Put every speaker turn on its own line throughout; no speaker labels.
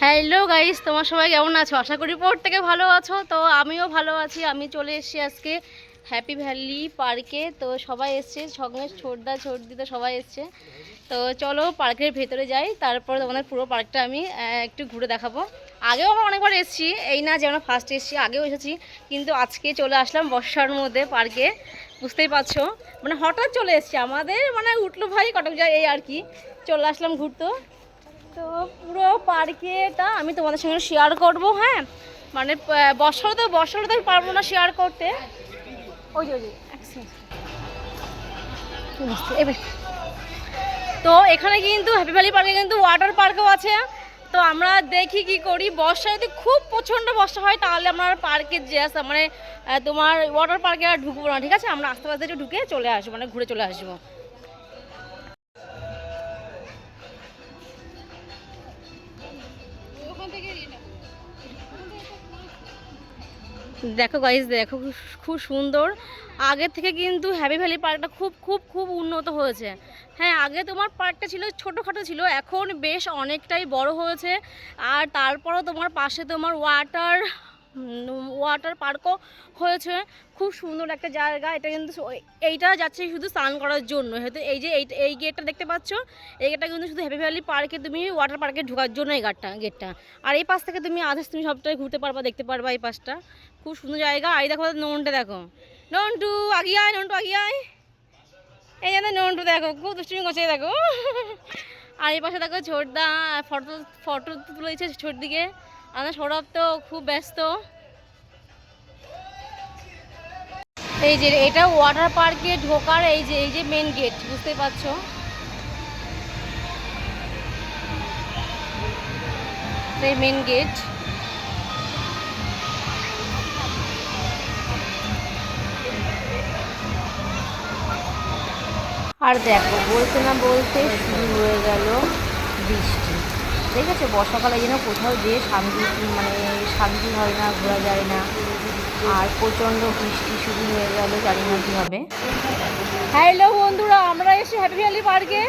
Hello guys তোমার সবাই কেমন আছো? আশা করি থেকে ভালো আছো। তো আমিও ভালো আছি। আমি চলে এসেছি আজকে হ্যাপি ভ্যালি পার্কে তো সবাই এসছে। সঙ্গে ছোটদা ছোটদি তো সবাই এসছে। তো চলো পার্কের ভেতরে যাই। তারপর তোমাদের পুরো পার্কটা আমি একটু ঘুরে দেখাবো। আগেও আমরা অনেকবার এসেছি। এই না যে আমরা ফার্স্ট এসেছি, আগেও এসেছি। কিন্তু আজকে চলে আসলাম বর্ষার মধ্যে পার্কে বুঝতেই পারছ? মানে হঠাৎ চলে এসেছি। আমাদের মানে উঠল ভাই কটক যায় এই আর কি। চলে আসলাম ঘুরতে। তো পুরো পার্কেটা আমি তোমাদের সঙ্গে শেয়ার করব হ্যাঁ? মানে আহ, তো বর্ষার তো পারব না শেয়ার করতে। ওই যে তো এখানে কিন্তু হ্যাপি ভ্যালি পার্কে কিন্তু ওয়াটার পার্কও আছে। তো আমরা দেখি কি করি বর্ষা যদি খুব প্রচণ্ড বর্ষা হয় তাহলে আমরা পার্কে যে আসা মানে তোমার ওয়াটার পার্কে আর ঢুকবো না ঠিক আছে? আমরা আস্তে আস্তে ঢুকে চলে আসব মানে ঘুরে চলে আসব। দেখো গাইজ দেখো খুব- সুন্দর। আগের থেকে কিন্তু হ্যাপি ভ্যালি পার্কটা খুব খুব খুব উন্নত হয়েছে। হ্যাঁ আগে তোমার পার্কটা ছিল, ছোটোখাটো ছিল, এখন বেশ অনেকটাই বড় হয়েছে। আর তারপরও তোমার পাশে তোমার ওয়াটার ওয়াটার পার্কও হয়েছে। খুব সুন্দর একটা জায়গা। এটা কিন্তু এইটা যাচ্ছে শুধু স্নান করার জন্য। হয়তো এই যে এই এই গেটটা দেখতে পাচ্ছ? এই গেটটা কিন্তু শুধু হ্যাপি ভ্যালি পার্কে তুমি ওয়াটার পার্কে ঢোকার জন্য এই গাটটা গেটটা আর এই পাশ থেকে তুমি আদার্স তুমি সবটাই ঘুরতে পারবা, দেখতে পারবা এই পাশটা। খুব সুন্দর জায়গা। আর এই দেখো ননটা দেখো। নন্টু, আগিয়ে আয়, নন্টু, আগিয়ে আয়। এই জানো নন্টু দেখো, খুব দুষ্টুমি করছে দেখো। আর এই পাশে দেখো ছোটদা ফটো ফটো তুলেছে ছোট দিকে। আমার সৌরভ তো খুব ব্যস্ত। এই যে, এটা ওয়াটার পার্কে ঢোকার এই যে এই যে মেন গেট বুঝতেই পারছ? এই মেন গেট আর দেখো, বলতে না বলতে শুরু হয়ে গেল বৃষ্টি। ঠিক আছে, বর্ষাকালে যেন কোথাও যেয়ে শান্তি মানে শান্তি হয় না, ঘোরা যায় না। আর প্রচণ্ড বৃষ্টি শুরু হয়ে গেল, জানি না কী হবে। হ্যালো বন্ধুরা, আমরা এসে হ্যাপি ভ্যালি পার্কে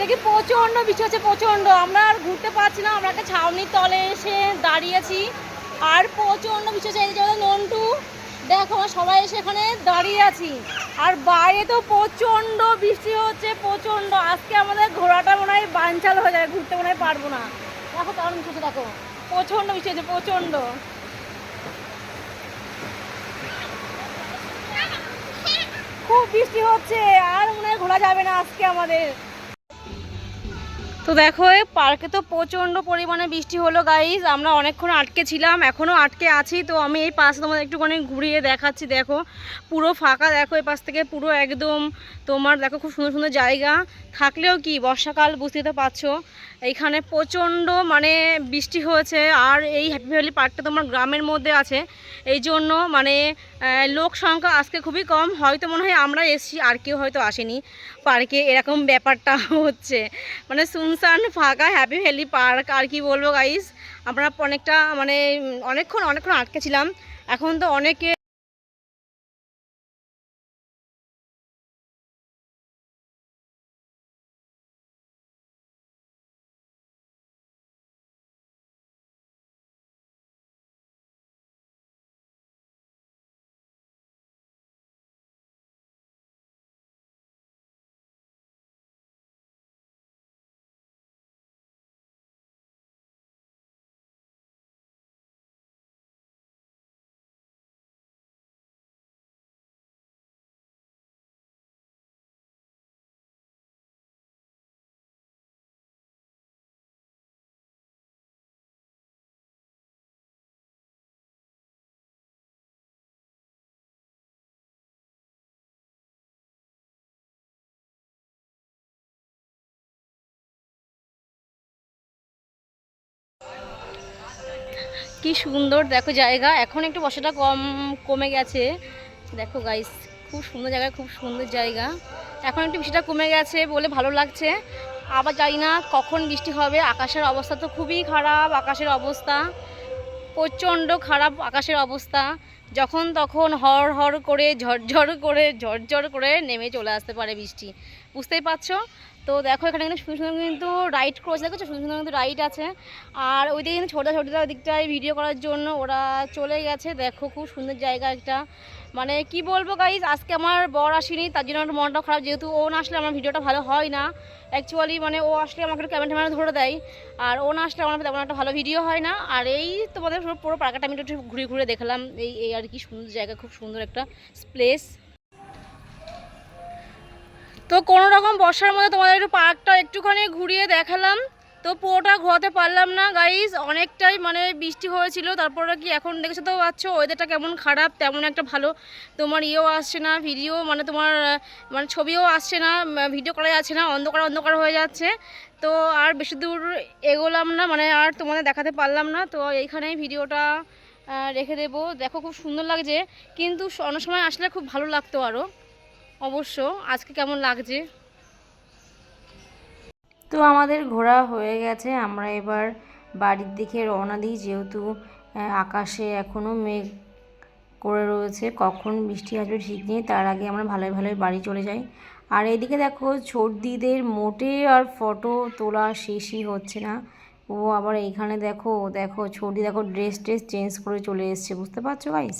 দেখি প্রচণ্ড বৃষ্টি হচ্ছে, প্রচণ্ড। আমরা আর ঘুরতে পারছি না, আমরা একটা ছাউনির তলে এসে দাঁড়িয়েছি আর প্রচণ্ড বৃষ্টি হচ্ছে এই যে আমাদের নন্টু দেখো সবাই এসে এখানে দাঁড়িয়ে আছি। আর বাইরে তো প্রচণ্ড বৃষ্টি হচ্ছে, প্রচণ্ড। আজকে আমাদের ঘোরাটা মনে হয় বানচাল হয়ে যাবে ঘুরতে মনে হয় পারব না। দেখো বৃষ্টি হচ্ছে দেখো। প্রচণ্ড বৃষ্টি হচ্ছে, প্রচণ্ড। খুব বৃষ্টি হচ্ছে, আর মনে হয় ঘোরা যাবে না আজকে আমাদের। তো দেখো, এই পার্কে তো প্রচণ্ড পরিমাণে বৃষ্টি হলো গাইজ আমরা অনেকক্ষণ আটকে ছিলাম এখনও আটকে আছি। তো আমি এই পাশ তোমাদের একটুখানি ঘুরিয়ে দেখাচ্ছি, দেখো। পুরো ফাঁকা, দেখো, এই পাশ থেকে পুরো একদম তোমার, দেখো, খুব সুন্দর সুন্দর জায়গা। থাকলেও কি, বর্ষাকাল বুঝতে তো পারছ। এইখানে প্রচণ্ড মানে বৃষ্টি হয়েছে। আর এই হ্যাপি ভ্যালি পার্কটা তোমার গ্রামের মধ্যে আছে। এই জন্য মানে লোক সংখ্যা আজকে খুবই কম। হয়তো মনে হয় আমরা এসছি, আর কেউ হয়তো আসেনি পার্কে। এরকম ব্যাপারটা হচ্ছে। মানে সুনসান ফাঁকা হ্যাপি ভ্যালি পার্ক আর কি বলব গাইস আমরা অনেকটা মানে অনেকক্ষণ অনেকক্ষণ আটকে ছিলাম। এখন তো অনেকে কি সুন্দর, দেখো জায়গা। এখন একটু বর্ষাটা কম, কমে গেছে। দেখো গাইস খুব সুন্দর জায়গা, খুব সুন্দর জায়গা। এখন একটু বৃষ্টিটা কমে গেছে বলে ভালো লাগছে। আবার জানি না কখন বৃষ্টি হবে, আকাশের অবস্থা তো খুবই খারাপ, আকাশের অবস্থা। প্রচণ্ড খারাপ আকাশের অবস্থা। যখন তখন হর হর করে, ঝরঝর করে ঝরঝর করে নেমে চলে আসতে পারে বৃষ্টি। বুঝতেই পারছ? তো দেখো এখানে কিন্তু সুন্দর সুন্দর কিন্তু রাইড ক্রস দেখো সুন্দর সুন্দর কিন্তু রাইড আছে। আর ওইদিকে কিন্তু ছোটো ওই দিকটায় ভিডিও করার জন্য ওরা চলে গেছে। দেখো খুব সুন্দর জায়গা একটা। মানে কি বলব গাইজ আজকে আমার বর আসেনি, তার জন্য আমার মনটা খারাপ। যেহেতু ও না আসলে আমার ভিডিওটা ভালো হয় না। অ্যাকচুয়ালি মানে ও আসলে আমাকে একটু ক্যামেরা ট্যামেরা ধরে দেয়। আর ও না আসলে আমার তেমন একটা ভালো ভিডিও হয় না। আর এই তোমাদের পুরো পার্কটা আমি একটু ঘুরে ঘুরে দেখলাম। এই এই আর কি সুন্দর জায়গা, খুব সুন্দর একটা প্লেস তো কোনো রকম বর্ষার মধ্যে তোমাদের একটু পার্কটা একটুখানি ঘুরিয়ে দেখালাম। তো পুরোটা ঘোরাতে পারলাম না গাইজ অনেকটাই মানে বৃষ্টি হয়েছিল, তারপরে কি এখন দেখেছ তো পাচ্ছ ওয়েদারটা কেমন খারাপ, তেমন একটা ভালো। তোমার ইয়েও আসছে না ভিডিও মানে তোমার মানে ছবিও আসছে না ভিডিও করা যাচ্ছে না, অন্ধকার অন্ধকার হয়ে যাচ্ছে। তো আর বেশি দূর এগোলাম না মানে আর তোমাদের দেখাতে পারলাম না। তো এইখানেই ভিডিওটা রেখে দেবো। দেখো খুব সুন্দর লাগছে, কিন্তু অন্য সময় আসলে খুব ভালো লাগতো আরও অবশ্য, আজকে কেমন লাগছে? তো আমাদের ঘোরা হয়ে গেছে, আমরা এবার বাড়ির দিকে রওনা দিই, যেহেতু আকাশে এখনও মেঘ করে রয়েছে, কখন বৃষ্টি আসবে ঠিক নেই, তার আগে আমরা ভালোই ভালোই বাড়ি চলে যাই। আর এদিকে দেখো, ছোটদিদের মোটে আর ফটো তোলা শেষই হচ্ছে না। ও আবার এইখানে দেখো দেখো, ছোটদি দেখো ড্রেস ট্রেস চেঞ্জ করে চলে এসছে, বুঝতে পারছ গাইস